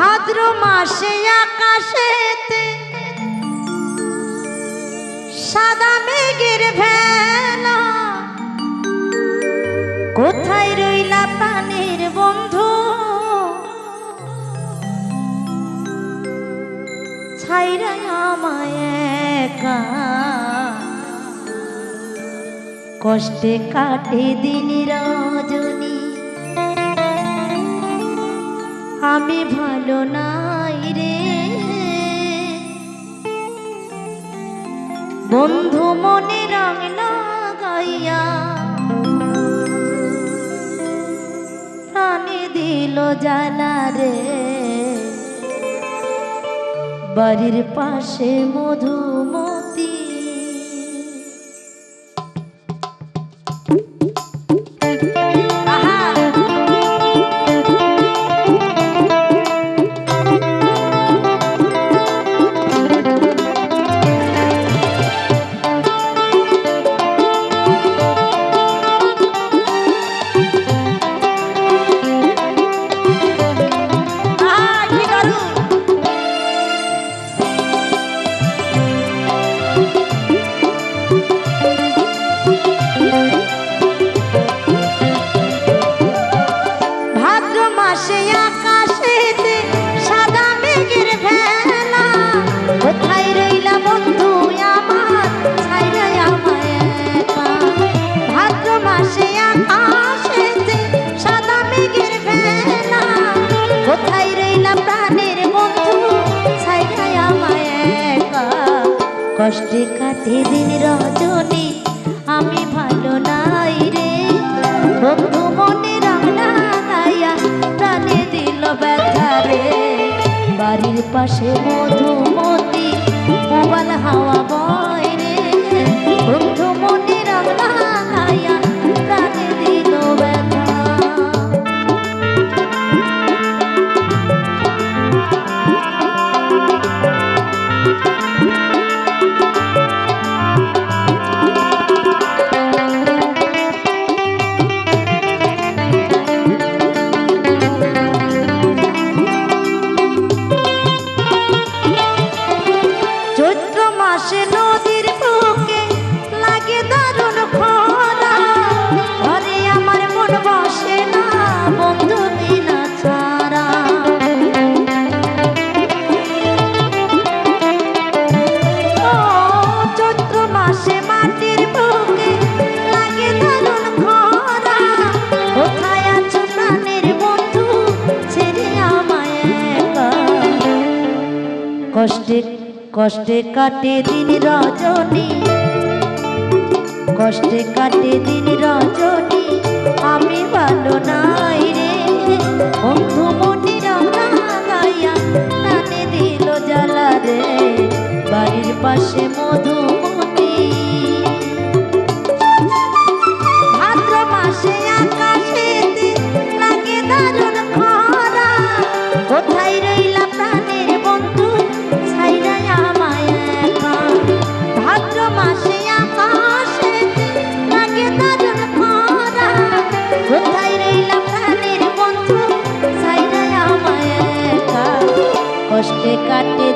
ভাদ্র মাসে আকাশেতে সাদা মেঘের ভেলা। কোথায় রইলা প্রাণের বন্ধু? ছাইরা আমায় একা। কষ্টে কাটে দিন রজনী। আমি ভালো নাই রে। বন্ধু মনে রং লাগাইয়া প্রাণে দিল জানা রে। বাড়ির পাশে মধুমতি কষ্টে কাটে দিন রজনী বাড়ির পাশে মধুমতি মোবাইল হাওয়া বয় কষ্টে কষ্টে কাটে দিন রজনী। কষ্টে কাটে দিন রজনী, আমি ভালো নাই রে। বন্ধু মনে রান্না গাইয়া টানে দিল জ্বালা রে। বাড়ির পাশে মধু কষ্টে কাটে